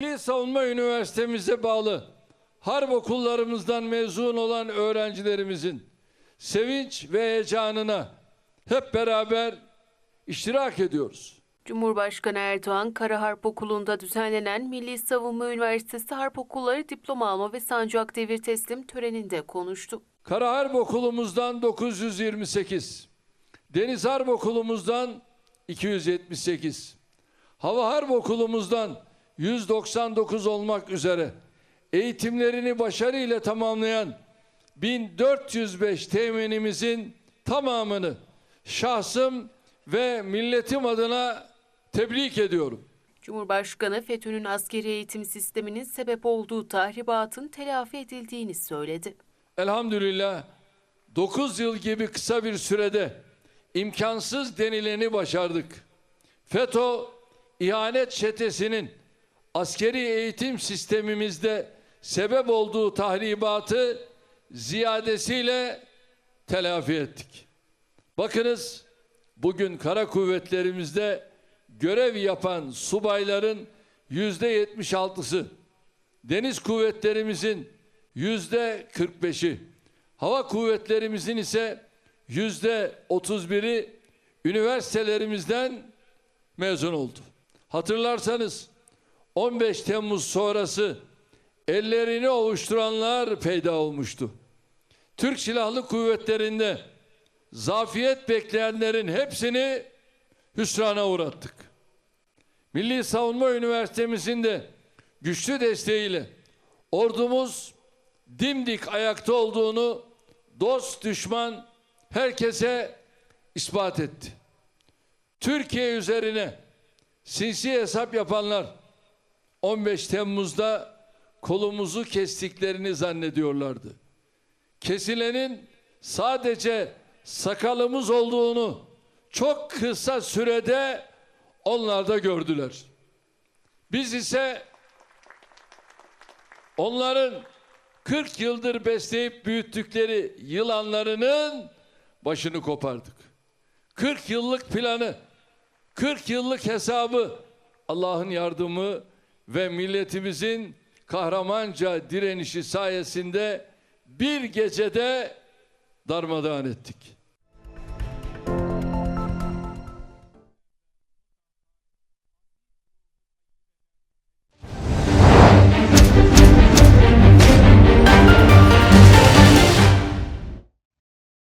Milli Savunma Üniversitemize bağlı harp okullarımızdan mezun olan öğrencilerimizin sevinç ve heyecanına hep beraber iştirak ediyoruz. Cumhurbaşkanı Erdoğan, Kara Harp Okulu'nda düzenlenen Milli Savunma Üniversitesi Harp Okulları Diploma Alma ve Sancak Devir Teslim töreninde konuştu. Kara Harp Okulumuzdan 928, Deniz Harp Okulumuzdan 278, Hava Harp Okulumuzdan 199 olmak üzere eğitimlerini başarıyla tamamlayan 1405 teğmenimizin tamamını şahsım ve milletim adına tebrik ediyorum. Cumhurbaşkanı FETÖ'nün askeri eğitim sisteminin sebep olduğu tahribatın telafi edildiğini söyledi. Elhamdülillah 9 yıl gibi kısa bir sürede imkansız denileni başardık. FETÖ ihanet çetesinin askeri eğitim sistemimizde sebep olduğu tahribatı ziyadesiyle telafi ettik. Bakınız bugün kara kuvvetlerimizde görev yapan subayların yüzde yetmiş altısı, deniz kuvvetlerimizin yüzde 45'i, hava kuvvetlerimizin ise yüzde 31'i üniversitelerimizden mezun oldu. Hatırlarsanız 15 Temmuz sonrası ellerini ovuşturanlar peyda olmuştu. Türk Silahlı Kuvvetleri'nde zafiyet bekleyenlerin hepsini hüsrana uğrattık. Milli Savunma Üniversitemizin de güçlü desteğiyle ordumuz dimdik ayakta olduğunu dost düşman herkese ispat etti. Türkiye üzerine sinsi hesap yapanlar 15 Temmuz'da kolumuzu kestiklerini zannediyorlardı. Kesilenin sadece sakalımız olduğunu çok kısa sürede onlar da gördüler. Biz ise onların 40 yıldır besleyip büyüttükleri yılanlarının başını kopardık. 40 yıllık planı, 40 yıllık hesabı Allah'ın yardımı ve milletimizin kahramanca direnişi sayesinde bir gecede darmadağın ettik.